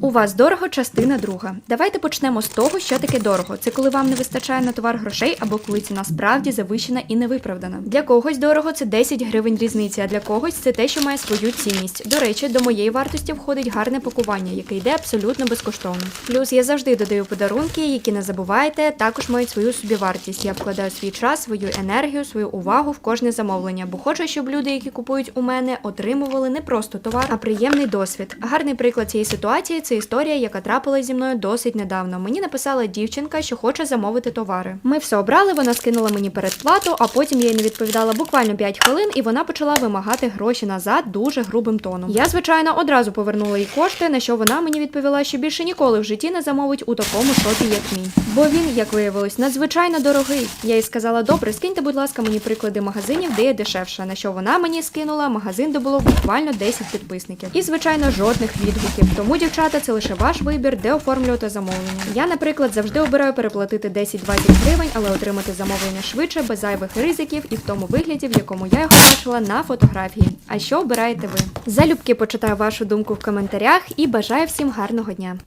У вас дорого, частина друга. Давайте почнемо з того, що таке дорого. Це коли вам не вистачає на товар грошей або коли ціна справді завищена і невиправдана. Для когось дорого це 10 гривень різниці, а для когось це те, що має свою цінність. До речі, до моєї вартості входить гарне пакування, яке йде абсолютно безкоштовно. Плюс я завжди додаю подарунки, які не забувайте, також мають свою собівартість. Я вкладаю свій час, свою енергію, свою увагу в кожне замовлення, бо хочу, щоб люди, які купують у мене, отримували не просто товар, а приємний досвід. Гарний приклад цієї ситуації це історія, яка трапилась зі мною досить недавно. Мені написала дівчинка, що хоче замовити товари. Ми все обрали, вона скинула мені передплату, а потім я їй не відповідала буквально 5 хвилин, і вона почала вимагати гроші назад дуже грубим тоном. Я, звичайно, одразу повернула їй кошти, на що вона мені відповіла, що більше ніколи в житті не замовить у такому шопі, як мій. Бо він, як виявилось, надзвичайно дорогий. Я їй сказала: добре, скиньте, будь ласка, мені приклади магазинів, де є дешевше. На що вона мені скинула магазин, де було буквально 10 підписників. І, звичайно, жодних відгуків. Тому, дівчата, це лише ваш вибір, де оформлювати замовлення. Я, наприклад, завжди обираю переплатити 10-20 гривень, але отримати замовлення швидше, без зайвих ризиків і в тому вигляді, в якому я його бачила на фотографії. А що обираєте ви? Залюбки почитаю вашу думку в коментарях і бажаю всім гарного дня.